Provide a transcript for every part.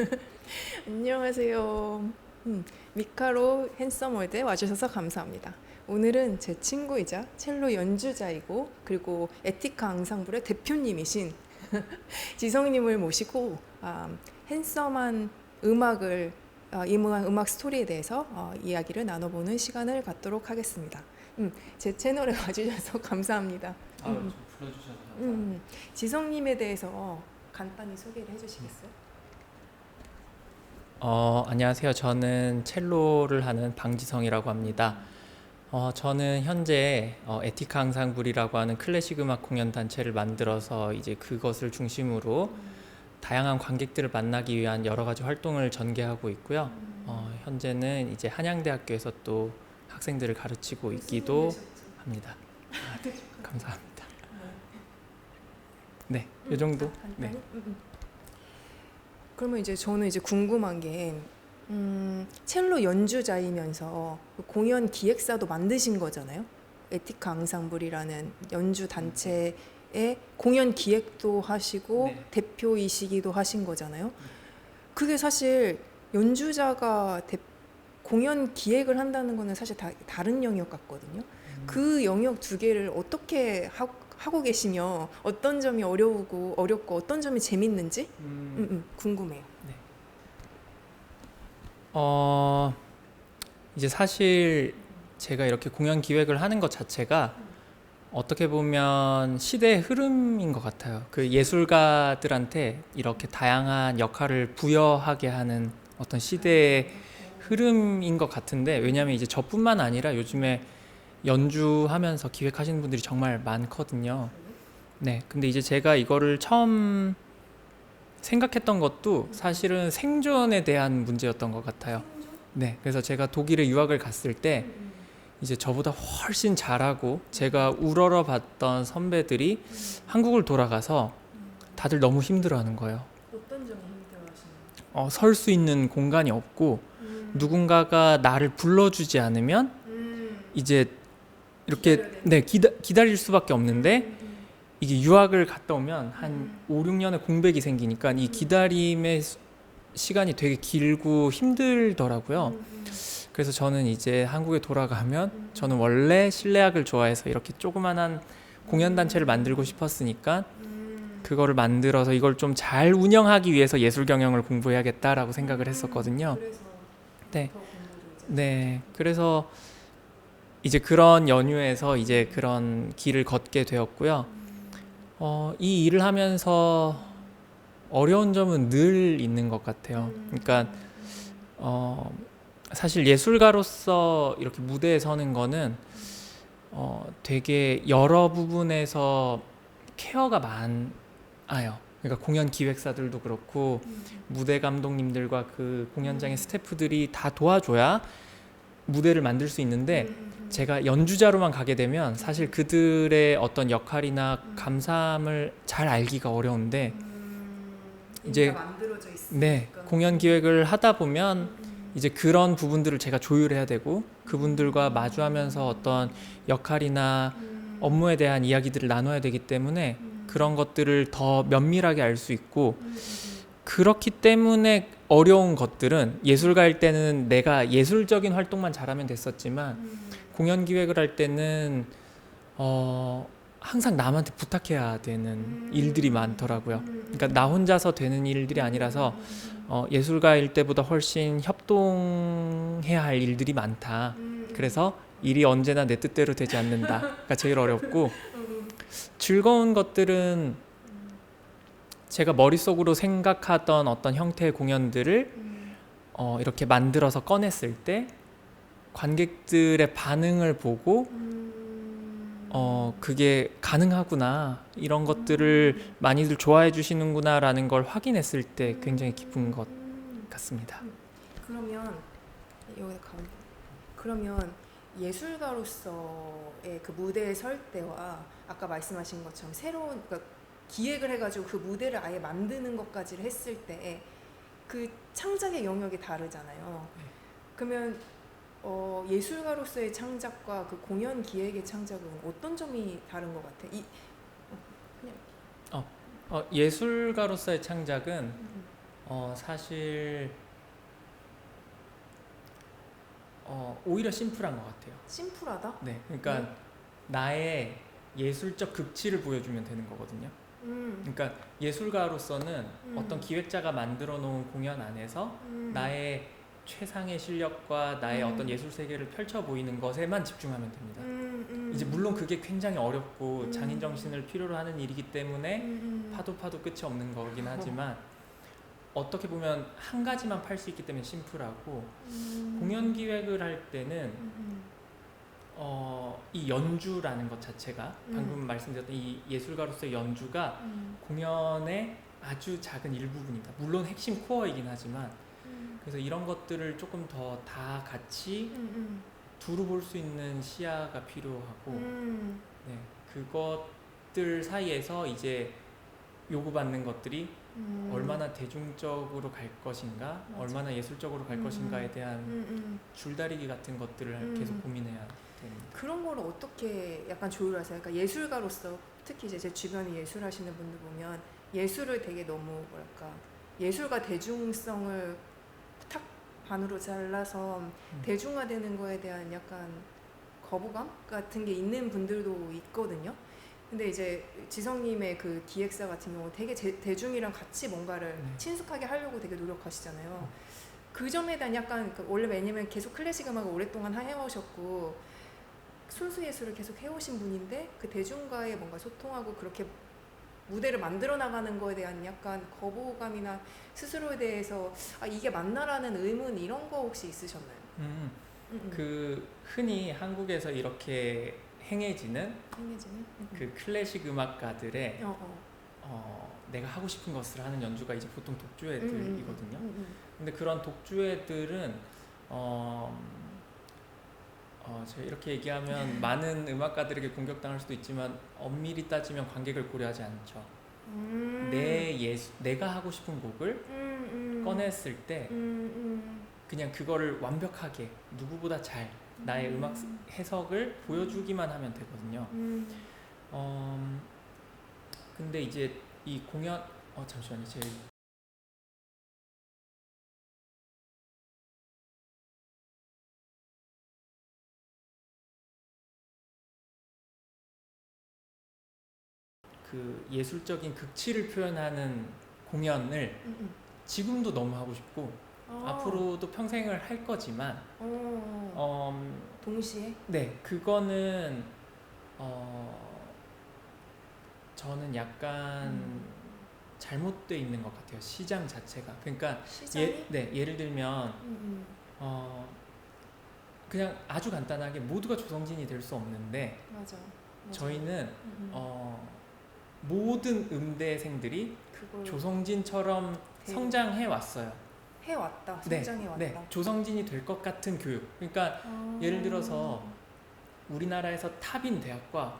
안녕하세요. 음, 미카로 핸섬월드에 와주셔서 감사합니다. 오늘은 제 친구이자 첼로 연주자이고 그리고 에티카 앙상블의 대표님이신 지성님을 모시고 아, 핸섬한 음악을 아, 이무한 음악 스토리에 대해서 어, 이야기를 나눠보는 시간을 갖도록 하겠습니다. 음, 제 채널에 와주셔서 감사합니다. 아, 음. 저 불러주셔서 감사합니다. 음, 지성님에 대해서 간단히 소개를 해주시겠어요? 어, 안녕하세요. 저는 첼로를 하는 방지성이라고 합니다. 어, 저는 현재 어, 에티카 앙상블이라고 하는 클래식 음악 공연 단체를 만들어서 이제 그것을 중심으로 다양한 관객들을 만나기 위한 여러 가지 활동을 전개하고 있고요. 어, 현재는 이제 한양대학교에서 또 학생들을 가르치고 있기도 합니다. 아, 네. 감사합니다. 네, 이 정도. 네. 음, 음. 그러면 이제 저는 이제 궁금한 게 음, 첼로 연주자이면서 그 공연 기획사도 만드신 거잖아요. 에티카 앙상블이라는 연주 단체의 공연 기획도 하시고 네. 대표이시기도 하신 거잖아요. 그게 사실 연주자가 대- 공연 기획을 한다는 거는 사실 다, 다른 영역 같거든요. 그 영역 두 개를 어떻게 하, 하고 계시며 어떤 점이 어려우고 어렵고 어떤 점이 재밌는지 음, 음, 음, 궁금해요. 어, 이제 사실 제가 이렇게 공연 기획을 하는 것 자체가 어떻게 보면 시대의 흐름인 것 같아요. 그 예술가들한테 이렇게 다양한 역할을 부여하게 하는 어떤 시대의 흐름인 것 같은데 왜냐하면 이제 저뿐만 아니라 요즘에 연주하면서 기획하시는 분들이 정말 많거든요. 네, 근데 이제 제가 이거를 처음 생각했던 것도 사실은 생존에 대한 문제였던 것 같아요. 네, 그래서 제가 독일에 유학을 갔을 때 이제 저보다 훨씬 잘하고 제가 우러러 봤던 선배들이 한국을 돌아가서 다들 너무 힘들어하는 거예요. 어떤 점이 힘들어하시나요? 어, 설 수 있는 공간이 없고 누군가가 나를 불러주지 않으면 이제 이렇게 네 기다, 기다릴 수밖에 없는데 이게 유학을 갔다 오면 한 5, 6년의 공백이 생기니까 이 기다림의 수- 시간이 되게 길고 힘들더라고요. 그래서 저는 이제 한국에 돌아가면 저는 원래 실내악을 좋아해서 이렇게 조그만한 공연 단체를 만들고 싶었으니까 그거를 만들어서 이걸 좀 잘 운영하기 위해서 예술 경영을 공부해야겠다라고 생각을 했었거든요. 네. 네. 그래서 이제 그런 연유에서 이제 그런 길을 걷게 되었고요. 어, 이 일을 하면서 어려운 점은 늘 있는 것 같아요. 그러니까 어, 사실 예술가로서 이렇게 무대에 서는 거는 어, 되게 여러 부분에서 케어가 많아요. 그러니까 공연 기획사들도 그렇고 무대 감독님들과 그 공연장의 스태프들이 다 도와줘야 무대를 만들 수 있는데 제가 연주자로만 가게 되면 사실 그들의 어떤 역할이나 감사함을 잘 알기가 어려운데 이제 네 공연 기획을 하다 보면 이제 그런 부분들을 제가 조율해야 되고 그분들과 마주하면서 어떤 역할이나 업무에 대한 이야기들을 나눠야 되기 때문에 그런 것들을 더 면밀하게 알 수 있고 그렇기 때문에 어려운 것들은 예술 가일 때는 내가 예술적인 활동만 잘하면 됐었지만 공연 기획을 할 때는 어 항상 남한테 부탁해야 되는 일들이 많더라고요. 그러니까 나 혼자서 되는 일들이 아니라서 어 예술가일 때보다 훨씬 협동해야 할 일들이 많다. 그래서 일이 언제나 내 뜻대로 되지 않는다가 제일 어렵고 즐거운 것들은 제가 머릿속으로 생각하던 어떤 형태의 공연들을 어, 이렇게 만들어서 꺼냈을 때 관객들의 반응을 보고 어, 그게 가능하구나 이런 것들을 많이들 좋아해 주시는구나라는 걸 확인했을 때 굉장히 기쁜 것 같습니다. 그러면 여기 가 그러면 예술가로서의 그 무대에 설 때와 아까 말씀하신 것처럼 새로운 그러니까 기획을 해가지고 그 무대를 아예 만드는 것까지를 했을 때 그 창작의 영역이 다르잖아요. 네. 그러면 어, 예술가로서의 창작과 그 공연 기획의 창작은 어떤 점이 다른 것 같아? 이 어, 예술가로서의 창작은 어, 사실 어, 오히려 심플한 것 같아요. 심플하다. 네, 그러니까 네. 나의 예술적 극치를 보여주면 되는 거거든요. 음. 그러니까 예술가로서는 음. 어떤 기획자가 만들어 놓은 공연 안에서 음. 나의 최상의 실력과 나의 음. 어떤 예술 세계를 펼쳐 보이는 것에만 집중하면 됩니다. 음, 음. 이제 물론 그게 굉장히 어렵고 음. 장인 정신을 필요로 하는 일이기 때문에 음, 음. 파도 파도 끝이 없는 거긴 하지만 어떻게 보면 한 가지만 팔 수 있기 때문에 심플하고 음. 공연 기획을 할 때는 음, 음. 어, 이 연주라는 것 자체가 음. 방금 말씀드렸던 이 예술가로서의 연주가 음. 공연의 아주 작은 일부분이다. 물론 핵심 코어이긴 하지만 음. 그래서 이런 것들을 조금 더 다 같이 음, 두루 볼 수 있는 시야가 필요하고 음. 네, 그것들 사이에서 이제 요구받는 것들이 음. 얼마나 대중적으로 갈 것인가, 맞아. 얼마나 예술적으로 갈 음. 것인가에 대한 음, 음. 줄다리기 같은 것들을 음. 계속 고민해야. 그런 거를 어떻게 약간 조율하세요? 그러니까 예술가로서 특히 이제 제 주변에 예술하시는 분들 보면 예술을 되게 너무 뭐랄까 예술과 대중성을 탁 반으로 잘라서 음. 대중화되는 거에 대한 약간 거부감 같은 게 있는 분들도 있거든요. 근데 이제 지성님의 그 기획사 같은 경우 되게 제- 대중이랑 같이 뭔가를 네. 친숙하게 하려고 되게 노력하시잖아요. 음. 그 점에 대한 약간 그 원래 왜냐면 계속 클래식 음악을 오랫동안 해오셨고 순수 예술을 계속 해오신 분인데 그 대중과의 뭔가 소통하고 그렇게 무대를 만들어 나가는 거에 대한 약간 거부감이나 스스로에 대해서 아 이게 맞나라는 의문 이런 거 혹시 있으셨나요? 음, 음, 음. 그 흔히 한국에서 이렇게 행해지는 행해지는? 음, 음. 그 클래식 음악가들의 어, 어. 어, 내가 하고 싶은 것을 하는 연주가 이제 보통 음, 음, 독주애들이거든요. 음, 음, 근데 그런 독주애들은 어, 어, 제가 이렇게 얘기하면 많은 음악가들에게 공격당할 수도 있지만 엄밀히 따지면 관객을 고려하지 않죠. 음. 내 예수, 내가 하고 싶은 곡을 음, 음. 꺼냈을 때 음, 음. 그냥 그거를 완벽하게 누구보다 잘 나의 음 악 해석을 보여주기만 하면 되거든요. 음. 어, 근데 이제 이 공연 어 잠시만요. 제 그 예술적인 극치를 표현하는 공연을 음, 음. 지금도 너무 하고 싶고 어. 앞으로도 평생을 할 거지만 어. 어, 동시에 네, 그거는 어 저는 약간 음. 잘못돼 있는 것 같아요. 시장 자체가. 그러니까 시장이 예, 네, 예를 들면 음, 어 그냥 아주 간단하게 모두가 조성진이 될 수 없는데 음. 맞아. 맞아. 저희는 음, 음. 어 모든 음대생들이 조성진처럼 대- 성장해 왔어요. 해 왔다. 네, 성장해 왔다. 네, 조성진이 될 것 같은 교육. 그러니까 아. 예를 들어서 우리나라에서 탑인 대학과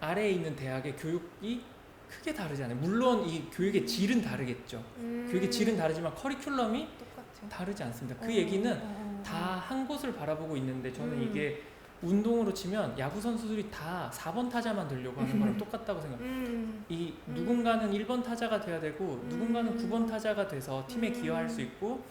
아래에 있는 대학의 교육이 크게 다르지 않아요. 물론 이 교육의 질은 다르겠죠. 음. 교육의 질은 다르지만 커리큘럼이 똑같아. 다르지 않습니다. 그 어, 얘기는 어, 어, 어. 다한 곳을 바라보고 있는데 저는 음. 이게 운동으로 치면 야구 선수들이 다 4번 타자만 되려고 하는 거랑 똑같다고 생각해요. 음. 이 음. 누군가는 1번 타자가 돼야 되고 음. 누군가는 9번 타자가 돼서 팀에 음. 기여할 수 있고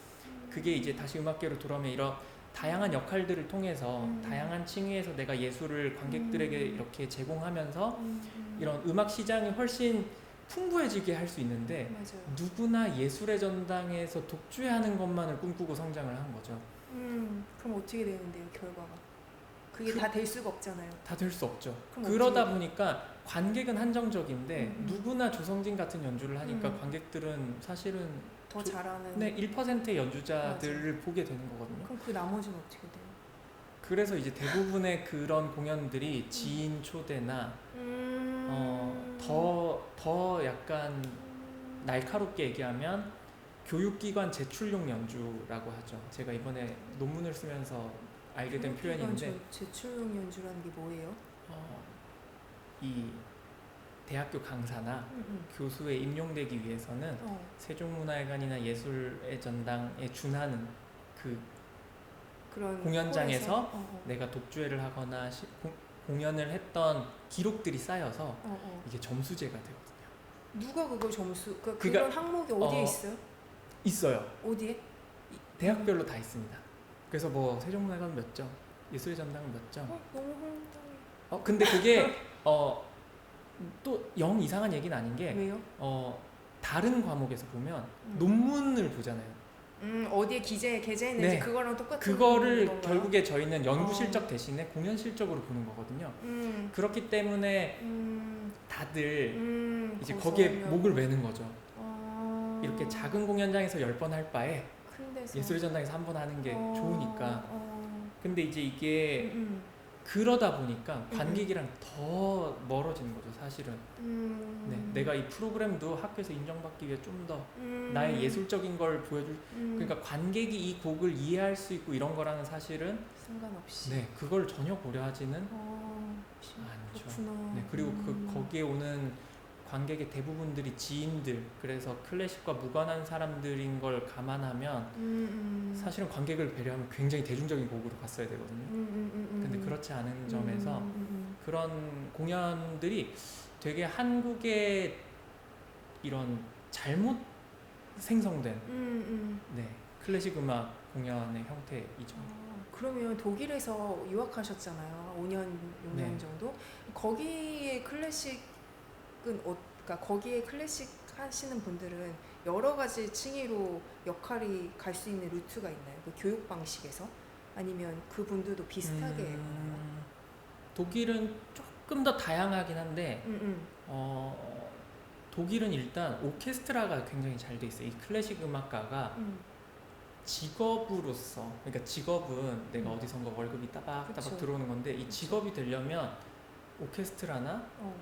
그게 이제 다시 음악계로 돌아오면 이런 다양한 역할들을 통해서 음. 다양한 층위에서 내가 예술을 관객들에게 음. 이렇게 제공하면서 음, 음. 이런 음악 시장이 훨씬 풍부해지게 할 수 있는데 맞아요. 누구나 예술의 전당에서 독주하는 것만을 꿈꾸고 성장을 한 거죠. 음. 그럼 어떻게 되는데요, 결과가? 그게 그- 다될 수가 없잖아요. 다 될 수 없죠. 그러다 보니까 관객은 한정적인데 음, 음. 누구나 조성진 같은 연주를 하니까 음. 관객들은 사실은 더 저- 잘하는. 네, 1%의 연주자들을 보게 되는 거거든요. 그럼 그 나머지는 어떻게 돼요? 그래서 이제 대부분의 그런 공연들이 지인 초대나 음. 어, 더, 더 약간 날카롭게 얘기하면 교육기관 제출용 연주라고 하죠. 제가 이번에 논문을 쓰면서 알게 된 표현인데 저 제출용 연주라는 게 뭐예요? 어, 이 대학교 강사나 음, 음. 교수에 임용되기 위해서는 어. 세종문화회관이나 예술의 전당에 준하는 그 그런 공연장에서 홀에서? 어, 어. 내가 독주회를 하거나 시- 공, 공연을 했던 기록들이 쌓여서 어, 어. 이게 점수제가 되거든요. 누가 그걸 점수 그 그러니까- 그런 항목이 어디에 어, 있어요? 있어요. 어디에? 대학별로 다 있습니다. 그래서 뭐 세종문화관 몇 점, 예술의 전당은 몇 점. 어, 너무 황당해. 어 근데 그게 어또 영 이상한 얘기는 아닌 게 왜요? 어, 다른 과목에서 보면 음. 논문을 보잖아요. 음 어디에 기재 게재했는지 네. 그거랑 똑같은 그거를 건가요? 결국에 저희는 연구 어. 실적 대신에 공연 실적으로 보는 거거든요. 음, 그렇기 때문에 음, 다들 음, 이제 거기서 거기에. 목을 매는 거죠. 아, 이렇게 작은 공연장에서 열 번 할 바에 큰 데서 예술의 전당에서 한 번 하는 게 어, 좋으니까. 어, 근데 이제 이게 음, 그러다 보니까 음. 관객이랑 더 멀어지는 거죠, 사실은. 음, 네, 내가 이 프로그램도 학교에서 인정받기 위해 좀 더 음, 나의 예술적인 걸 보여줄. 음, 그러니까 관객이 이 곡을 이해할 수 있고 이런 거랑은 사실은 상관없이 네, 그걸 전혀 고려하지는 어, 않죠. 그렇구나. 네, 그리고 음. 그 거기에 오는 관객의 대부분들이 지인들, 그래서 클래식과 무관한 사람들인 걸 감안하면 음, 음. 사실은 관객을 배려하면 굉장히 대중적인 곡으로 갔어야 되거든요. 음, 음, 음, 음, 근데 음. 그렇지 않은 점에서 음, 음, 그런 공연들이 되게 한국의 이런 잘못 생성된 음, 음. 네, 클래식 음악 공연의 형태이죠. 아, 그러면 독일에서 유학하셨잖아요. 5년, 6년 네. 정도. 거기에 클래식 은 어, 그러니까 거기에 클래식 하시는 분들은 여러 가지 층위로 역할이 갈 수 있는 루트가 있나요? 그 교육 방식에서 아니면 그 분들도 비슷하게? 음, 독일은 조금 더 다양하긴 한데 음, 음. 어, 독일은 일단 오케스트라가 굉장히 잘 돼 있어요. 이 클래식 음악가가 음. 직업으로서 그러니까 직업은 내가 음. 어디선가 월급이 따박따박 그쵸. 들어오는 건데 이. 직업이 되려면 오케스트라나 어,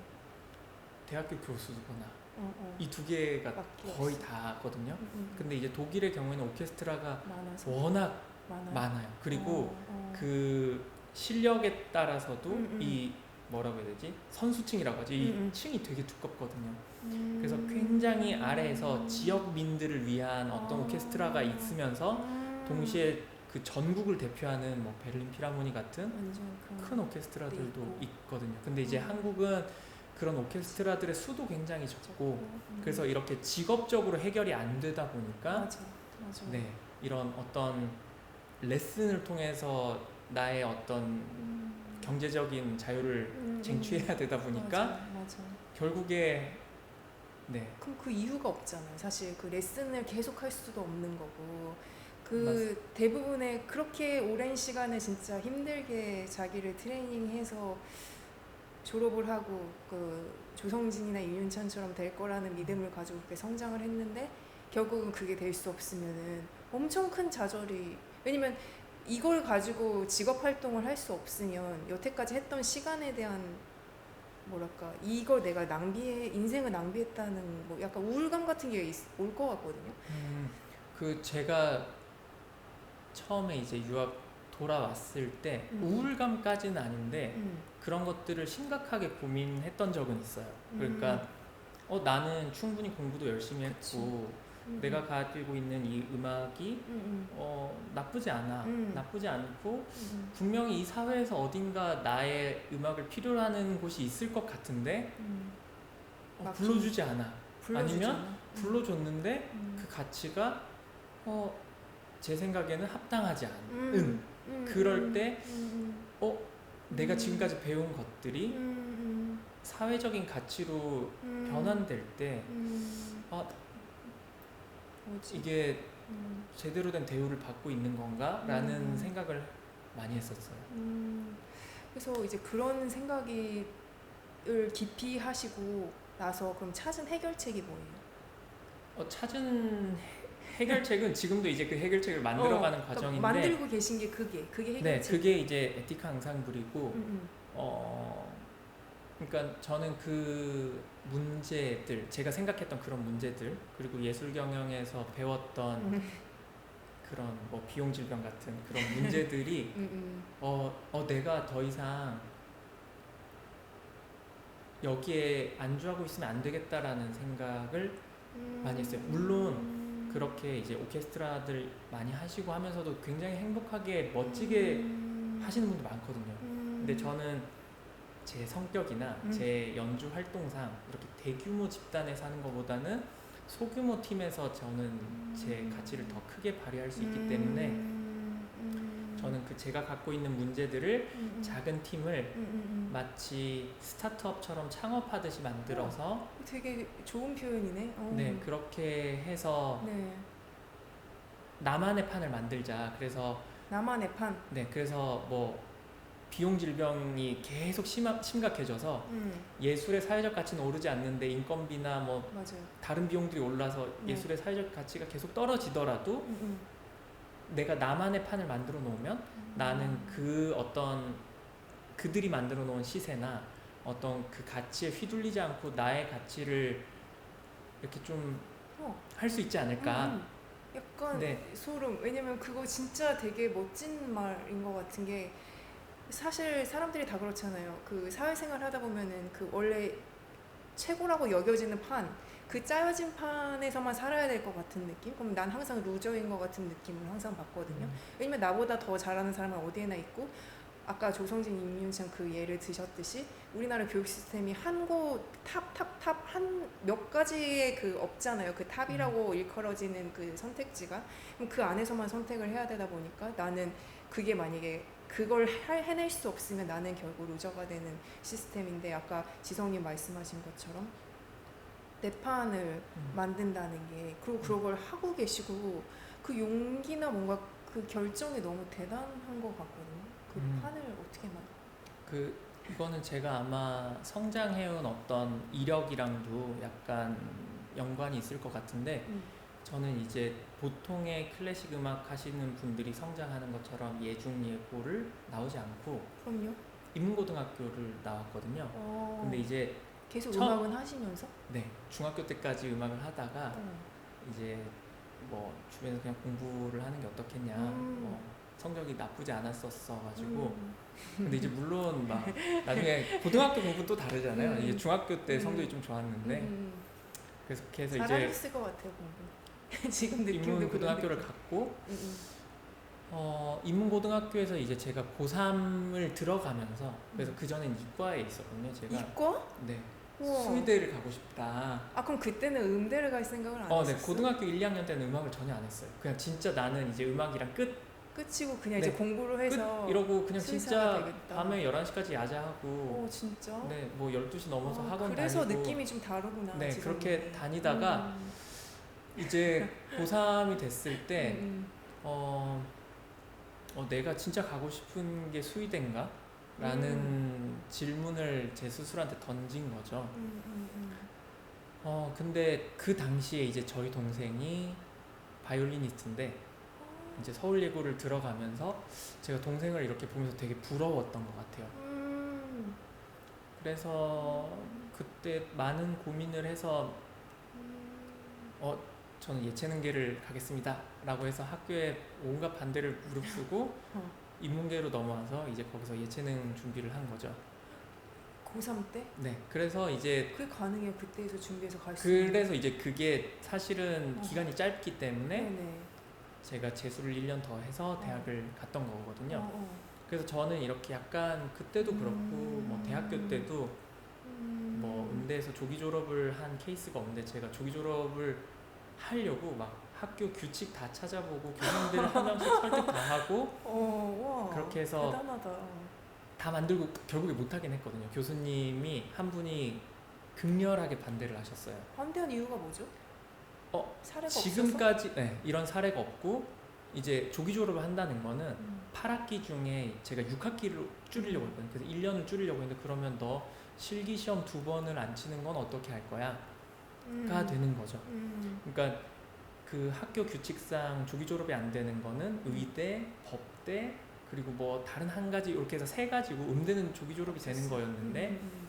대학교 교수거나 어, 어. 이두 개가 맞게 거의. 다거든요. 음, 음. 근데 이제 독일의 경우에는 오케스트라가 많아서 워낙 많아요. 많아요. 그리고 어, 어. 그 실력에 따라서도 음, 음. 이 뭐라고 해야 되지? 선수층이라고 하지. 이 음, 음. 층이 되게 두껍거든요. 음. 그래서 굉장히 아래에서 지역민들을 위한 어떤 아. 오케스트라가 있으면서 음. 동시에 그 전국을 대표하는 뭐 베를린 피라모니 같은 완전 그런 큰 오케스트라들도. 있거든요. 근데 이제 음. 한국은 그런 오케스트라들의 수도 굉장히 적고 음. 그래서 이렇게 직업적으로 해결이 안 되다 보니까 맞아 맞아 네 이런 어떤 레슨을 통해서 나의 어떤 음. 경제적인 자유를 음, 음. 쟁취해야 되다 보니까 맞아, 맞아. 결국에 네 그럼 그 이유가 없잖아요 사실 그 레슨을 계속 할 수도 없는 거고 그 대부분의 그렇게 오랜 시간을 진짜 힘들게 자기를 트레이닝해서 졸업을 하고 그 조성진이나 윤윤찬처럼 될 거라는 믿음을 가지고 그렇게 성장을 했는데 결국은 그게 될 수 없으면은 엄청 큰 좌절이 왜냐면 이걸 가지고 직업 활동을 할 수 없으면 여태까지 했던 시간에 대한 뭐랄까 이걸 내가 낭비해 인생을 낭비했다는 뭐 약간 우울감 같은 게 올 것 같거든요. 음, 그 제가 처음에 이제 유학 돌아왔을 때 음. 우울감까지는 아닌데 음. 그런 것들을 심각하게 고민했던 적은 있어요. 그러니까 음. 어 나는 충분히 공부도 열심히 그치. 했고 음. 내가 가지고 있는 이 음악이 음, 어 나쁘지 않아 음. 나쁘지 않고 분명히 이 사회에서 어딘가 나의 음악을 필요로 하는 곳이 있을 것 같은데 음. 어, 막 불러주지 않아 불러주잖아. 아니면 불러줬는데 음. 그 가치가 어 제 생각에는 합당하지 않은 음. 음, 그럴 음, 때 음, 어 내가 음. 지금까지 배운 음, 것들이 음, 사회적인 가치로 음, 변환될 때 음. 아, 뭐지? 이게 음, 제대로 된 대우를 받고 있는 건가 라는 음. 생각을 많이 했었어요. 음. 그래서 이제 그런 생각이 을 깊이 하시고 나서 그럼 찾은 해결책이 뭐예요? 어, 찾은 해- 해결책은 지금도 이제 그 해결책을 만들어가는 어, 그러니까 과정인데 만들고 계신 게 그게 그게 네 해결책. 그게 이제 에티카 앙상블이고 음, 어 그러니까 저는 그 문제들 제가 생각했던 그런 문제들 그리고 예술 경영에서 배웠던 음, 음, 그런 뭐 비용 질병 같은 그런 문제들이 음, 음. 어, 어 내가 더 이상 여기에 안주하고 있으면 안 되겠다라는 생각을 많이 했어요. 물론 음. 그렇게 이제 오케스트라들 많이 하시고 하면서도 굉장히 행복하게 멋지게 음. 하시는 분들 많거든요. 음. 근데 저는 제 성격이나 음. 제 연주 활동상 이렇게 대규모 집단에서 하는 것보다는 소규모 팀에서 저는 제 가치를 더 크게 발휘할 수 있기 때문에 음, 음, 저는 그 제가 갖고 있는 문제들을 음, 음. 작은 팀을 음, 음, 음. 마치 스타트업처럼 창업하듯이 만들어서 되게 좋은 표현이네. 어. 네 그렇게 해서 네. 나만의 판을 만들자. 그래서 나만의 판. 네 그래서 뭐 비용 질병이 계속 심하, 심각해져서 음, 예술의 사회적 가치는 오르지 않는데 인건비나 뭐 맞아요. 다른 비용들이 올라서 네. 예술의 사회적 가치가 계속 떨어지더라도 음, 음. 내가 나만의 판을 만들어 놓으면 나는 그 어떤 그들이 만들어 놓은 시세나 어떤 그 가치에 휘둘리지 않고 나의 가치를 이렇게 좀 할수 어. 있지 않을까. 음, 약간 네. 소름. 왜냐면 그거 진짜 되게 멋진 말인 것 같은 게 사실 사람들이 다 그렇잖아요. 그 사회생활 하다 보면은 그 원래 최고라고 여겨지는 판, 그 짜여진 판에서만 살아야 될 것 같은 느낌? 그럼 난 항상 루저인 것 같은 느낌을 항상 받거든요. 음. 왜냐면 나보다 더 잘하는 사람은 어디에나 있고 아까 조성진, 임윤창 그 예를 드셨듯이 우리나라 교육 시스템이 한 곳 탑 탑 탑 한 몇 가지의 그 없잖아요. 그 탑이라고 일컬어지는 그 선택지가 그럼 그 안에서만 선택을 해야 되다 보니까 나는 그게 만약에 그걸 할- 해낼 수 없으면 나는 결국 루저가 되는 시스템인데 아까 지성님 말씀하신 것처럼 내 판을 음. 만든다는 게 그리고 그걸 하고 계시고 그 용기나 뭔가 그 결정이 너무 대단한 것 같거든요. 그 음. 판을 어떻게 만? 그 이거는 제가 아마 성장해온 어떤 이력이랑도 약간 연관이 있을 것 같은데 음. 저는 이제 보통의 클래식 음악 하시는 분들이 성장하는 것처럼 예중 예고를 나오지 않고 그럼요. 인문고등학교를 나왔거든요. 어, 근데 이제 계속 처음- 음악은 하시면서 네 중학교 때까지 음악을 하다가 어. 이제 뭐 주변에서 그냥 공부를 하는 게 어떻겠냐 음. 뭐 성적이 나쁘지 않았었어 가지고 음. 근데 이제 물론 막 나중에 고등학교 공부 또 다르잖아요 음. 이게 중학교 때 음. 성적이 좀 좋았는데 음. 그래서 그래서 이제 잘하셨을 것 같아요 공부. 지금 느낌도 인문 고등학교를. 갔고 음, 음. 어 인문 고등학교에서 이제 제가 고3을 들어가면서 그래서 그 전엔 이과에 있었거든요 제가 이과? 네 우와. 수의대를 가고 싶다 아 그럼 그때는 음대를 갈 생각을 안 어, 네. 했었어요? 고등학교 1, 2학년 때는 음악을 전혀 안 했어요. 그냥 진짜 나는 이제 음악이랑 끝, 끝이고 그냥 네. 이제 공부를 끝 해서 이러고 그냥 수의사가 진짜 되겠다. 밤에 11시까지 야자하고 오 진짜? 네, 뭐 12시 넘어서 아, 학원 그래서 다니고 느낌이 좀 다르구나. 네, 지성님. 그렇게 다니다가 음, 이제 고3이 됐을 때 음, 어, 어, 내가 진짜 가고 싶은 게 수의대인가? 라는 음. 질문을 제 스스로한테 던진 거죠. 음, 음, 음. 어, 근데 그 당시에 이제 저희 동생이 바이올리니스트인데 이제 서울 예고를 들어가면서 제가 동생을 이렇게 보면서 되게 부러웠던 것 같아요. 음, 그래서 그때 많은 고민을 해서 음. 어 저는 예체능계를 가겠습니다 라고 해서 학교에 온갖 반대를 무릅쓰고 어. 인문계로 넘어와서 이제 거기서 예체능 준비를 한 거죠. 고3 때? 네, 그래서 이제 그게 가능해요. 그때에서 준비해서 갈 수 있는. 그래서 이제 그게 사실은 어. 기간이 짧기 때문에 네네. 제가 재수를 1년 더 해서 대학을 갔던 거거든요. 어, 어. 그래서 저는 이렇게 약간 그때도 그렇고 음. 뭐 대학교 때도 음. 뭐 음대에서 조기 졸업을 한 케이스가 없는데 제가 조기 졸업을 하려고 막 학교 규칙 다 찾아보고 교수님들 한 명씩 설득 다 하고 어, 와. 그렇게 해서 대단하다. 다 만들고 결국에 못 하긴 했거든요. 교수님이 한 분이 극렬하게 반대를 하셨어요. 반대한 이유가 뭐죠? 어, 사례가? 지금까지 네, 이런 사례가 없고 이제 조기 졸업을 한다는 거는 음. 8학기 중에 제가 6학기를 줄이려고 했거든요. 그래서 1년을 줄이려고 했는데 그러면 너 실기 시험 두 번을 안 치는 건 어떻게 할 거야? 음. 가 되는 거죠. 음. 그러니까 그 학교 규칙상 조기 졸업이 안 되는 거는 의대, 법대 그리고 뭐 다른 한 가지 이렇게 해서 세 가지고 음대는 조기 졸업이 되는 거였는데 음,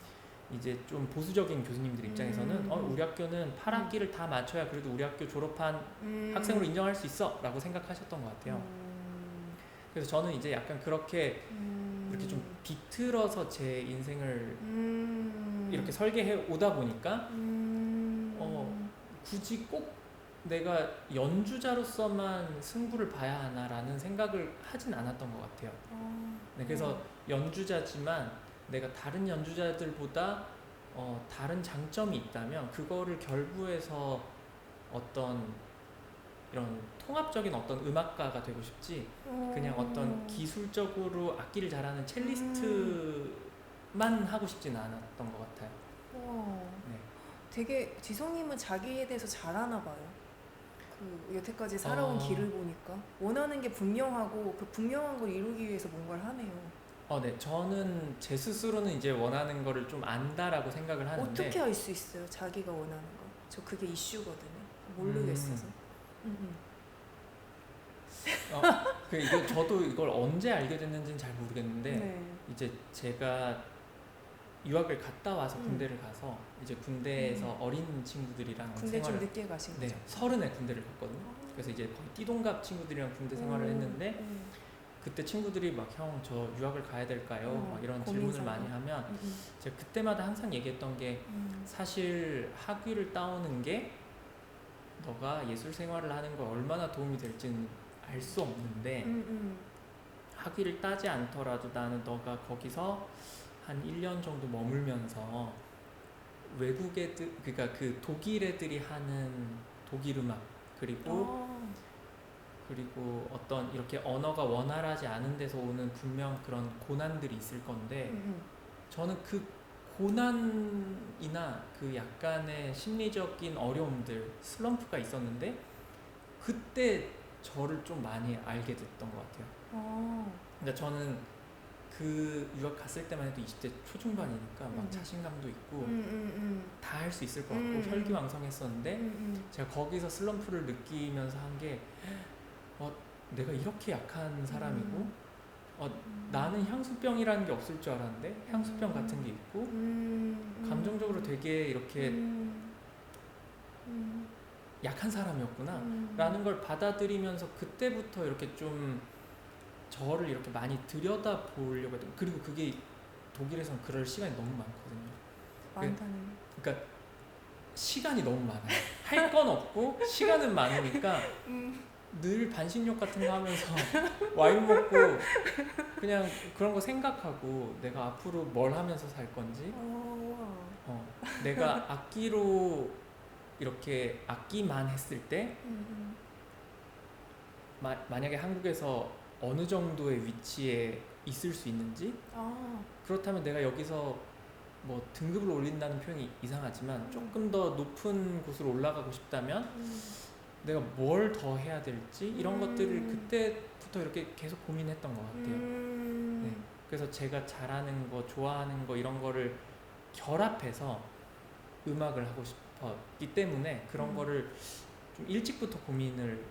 이제 좀 보수적인 교수님들 입장에서는 음. 어 우리 학교는 8학기를 다 맞춰야 그래도 우리 학교 졸업한 음. 학생으로 인정할 수 있어 라고 생각하셨던 것 같아요. 음. 그래서 저는 이제 약간 그렇게 음. 이렇게 좀 비틀어서 제 인생을 음. 이렇게 설계해 오다 보니까 음. 어. 굳이 꼭 내가 연주자로서만 승부를 봐야 하나라는 생각을 하진 않았던 것 같아요. 어. 네, 그래서 연주자지만 내가 다른 연주자들보다 어, 다른 장점이 있다면 그거를 결부해서 어떤 이런 통합적인 어떤 음악가가 되고 싶지 그냥 어떤 기술적으로 악기를 잘하는 첼리스트만 하고 싶진 않았던 것 같아요. 와, 네. 되게 지성님은 자기에 대해서 잘 아나 봐요. 그 여태까지 살아온 어. 길을 보니까 원하는 게 분명하고 그 분명한 걸 이루기 위해서 뭔가를 하네요. 어, 네. 저는 제 스스로는 이제 원하는 거를 좀 안다라고 생각을 하는데 어떻게 알 수 있어요? 자기가 원하는 거. 저 그게 이슈거든요. 모르겠어서. 음, 음. 어, 그 이거 저도 이걸 언제 알게 됐는지는 잘 모르겠는데 네. 이제 제가 유학을 갔다 와서 음. 군대를 가서 이제 군대에서 어린 친구들이랑 군대 좀 생활을 늦게 가신 네, 거죠? 서른에 군대를 갔거든요. 그래서 이제 거의 띠동갑 친구들이랑 군대 생활을 음, 했는데 음, 그때 친구들이 막 형 저 유학을 가야 될까요? 어, 막 이런 고민 질문을 많이. 하면 음, 음, 제가 그때마다 항상 얘기했던 게 음. 사실 학위를 따오는 게 너가 예술 생활을 하는 거 얼마나 도움이 될지는 알 수 없는데 음, 음. 학위를 따지 않더라도 나는 너가 거기서 한 1년 정도 머물면서 외국 애들 그러니까 그 독일 애들이 하는 독일 음악 그리고 아, 그리고 어떤 이렇게 언어가 원활하지 않은 데서 오는 분명 그런 고난들이 있을 건데 음. 저는 그 고난이나 그 약간의 심리적인 어려움들 슬럼프가 있었는데 그때 저를 좀 많이 알게 됐던 것 같아요. 아, 그러니까 저는 그 유학 갔을 때만 해도 20대 초중반이니까 막 음. 자신감도 있고 음, 음, 다 할 수 있을 것 같고 음. 혈기왕성했었는데 음, 음. 제가 거기서 슬럼프를 느끼면서 한 게 어, 내가 이렇게 약한 사람이고 음. 어, 나는 향수병이라는 게 없을 줄 알았는데 향수병 음. 같은 게 있고 음, 음. 감정적으로 되게 이렇게 음, 음, 약한 사람이었구나 음. 라는 걸 받아들이면서 그때부터 이렇게 좀 저를 이렇게 많이 들여다 보려고 했던 그리고 그게 독일에선 그럴 시간이 너무 많거든요 많다는. 그러니까 시간이 너무 많아요 할 건 없고 시간은 많으니까 음. 늘 반신욕 같은 거 하면서 와인 먹고 그냥 그런 거 생각하고 내가 앞으로 뭘 하면서 살 건지 어, 어, 내가 악기로 이렇게 악기만 했을 때 음, 음. 마, 만약에 한국에서 어느 정도의 위치에 있을 수 있는지 아, 그렇다면 내가 여기서 뭐 등급을 올린다는 표현이 이상하지만 조금 더 높은 곳으로 올라가고 싶다면 음. 내가 뭘 더 해야 될지 이런 음. 것들을 그때부터 이렇게 계속 고민했던 것 같아요. 음. 네. 그래서 제가 잘하는 거, 좋아하는 거 이런 거를 결합해서 음악을 하고 싶었기 때문에 그런 음. 거를 좀 일찍부터 고민을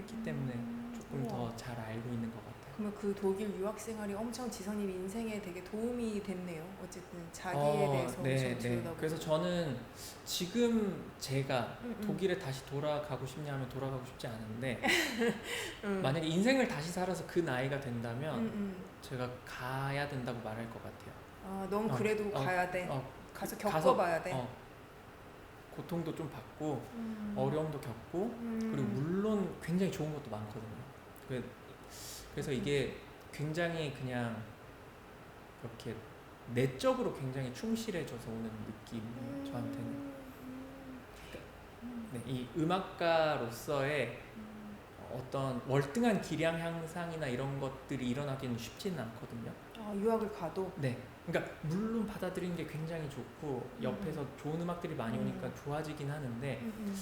했기 때문에 음. 조금. 더 잘 알고 있는 것 같아요. 그러면 그 독일 유학 생활이 엄청 지선님 인생에 되게 도움이 됐네요. 어쨌든 자기에 어, 대해서 네, 엄청 네. 들여다보고. 그래서 저는 지금 제가 음, 음. 독일에 다시 돌아가고 싶냐 하면 돌아가고 싶지 않은데 음. 만약에 인생을 다시 살아서 그 나이가 된다면 음, 음. 제가 가야 된다고 말할 것 같아요. 아, 넌 어, 그래도 어, 가야 돼. 어, 가서 가서- 겪어봐야 돼. 어, 고통도 좀 받고 음. 어려움도 겪고 음. 그리고 물론 굉장히 좋은 것도 많거든요. 그- 그래서 이게 굉장히 그냥 이렇게 내적으로 굉장히 충실해져서 오는 느낌 음. 저한테는 네, 이 음악가로서의 음. 어떤 월등한 기량 향상이나 이런 것들이 일어나기는 쉽지는 않거든요. 아, 유학을 가도 네. 그러니까 물론 받아들이는 게 굉장히 좋고 옆에서 좋은 음악들이 많이 오니까 음. 좋아지긴 하는데 음, 음.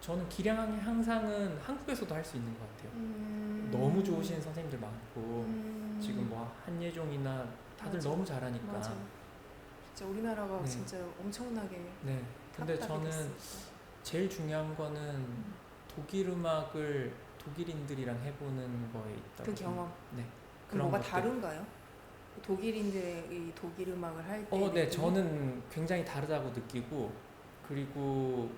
저는 기량 향상은 한국에서도 할 수 있는 것 같아요. 음. 너무 좋으신 선생님들 많고 음. 지금 뭐 한예종이나 다들 맞아. 너무 잘하니까. 맞아. 진짜 우리나라가 네. 진짜 엄청나게 네. 근데 저는 됐으니까. 제일 중요한 거는 독일 음악을 독일인들이랑 해보는 거에 있다고. 그 경험. 네. 그럼 뭐가 것들. 다른가요? 독일인들의 이 독일 음악을 할 때. 어, 네? 저는 굉장히 다르다고 느끼고 그리고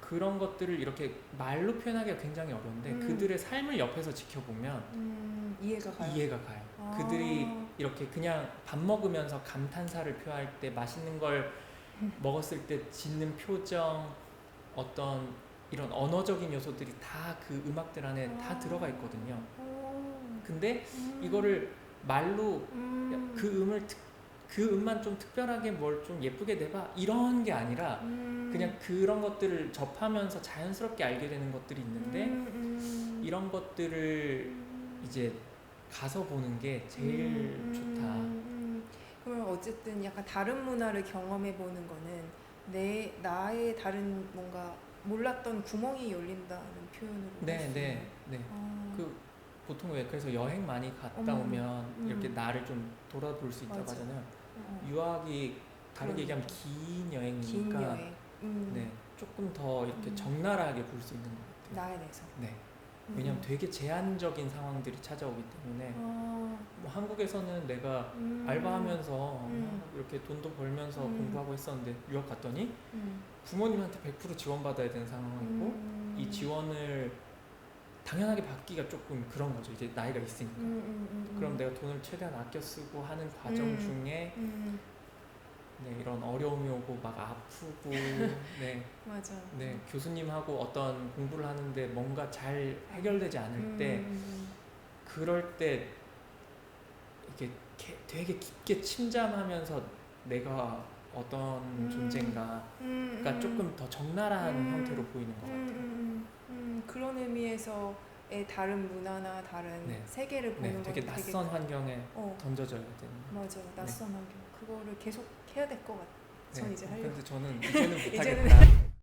그런 것들을 이렇게 말로 표현하기가 굉장히 어려운데 음. 그들의 삶을 옆에서 지켜보면 음, 이해가 가요. 이해가 가요. 아. 그들이 이렇게 그냥 밥 먹으면서 감탄사를 표할 때 맛있는 걸 음. 먹었을 때 짓는 표정 어떤 이런 언어적인 요소들이 다 그 음악들 안에 다 아. 들어가 있거든요. 어. 근데 음. 이거를 말로 음. 그 음을 특, 그 음만 좀 특별하게 뭘 좀 예쁘게 내봐 이런 게 아니라 음. 그냥 그런 것들을 접하면서 자연스럽게 알게 되는 것들이 있는데 음, 음. 이런 것들을 이제 가서 보는 게 제일 음, 좋다. 음. 그러면 어쨌든 약간 다른 문화를 경험해 보는 거는 내 나의 다른 뭔가 몰랐던 구멍이 열린다는 표현으로 할수 네, 네? 네. 아, 그 보통 왜 그래서 여행 많이 갔다 어머, 오면 음. 이렇게 나를 좀 돌아볼 수 있다고 맞아. 하잖아요. 어, 유학이 다르게 얘기하면 그러니까. 긴긴 여행이니까 여행. 음. 네 조금 더 이렇게 음. 적나라하게 볼 수 있는 것 같아요. 나에 대해서. 네. 음. 왜냐하면 되게 제한적인 상황들이 찾아오기 때문에 아, 뭐 한국에서는 내가 음. 알바하면서 음. 막 이렇게 돈도 벌면서 음. 공부하고 했었는데 유학 갔더니 음. 부모님한테 100% 지원받아야 되는 상황이고 음. 이 지원을 당연하게 받기가 조금 그런 거죠. 이제 나이가 있으니까. 음, 음, 음, 음. 그럼 내가 돈을 최대한 아껴 쓰고 하는 과정 음. 중에 음, 네, 이런 어려움이 오고 막 아프고 네, 맞아. 네 교수님하고 어떤 공부를 하는데 뭔가 잘 해결되지 않을 때 음, 그럴 때 이게 게- 되게 깊게 침잠하면서 내가 어떤 음. 존재인가가 음, 그러니까 음. 조금 더 적나라한 음. 형태로 보이는 것 음, 같아요. 음, 그런 의미에서의 다른 문화나 다른 네. 세계를 보는 네, 되게 건 낯선 환경에 어 던져져야 되는. 맞아 낯선 환경 그거를 계속 해야 될 것 같아. 전 네, 이제 하려고. 근데 저는 이제는 못하겠다.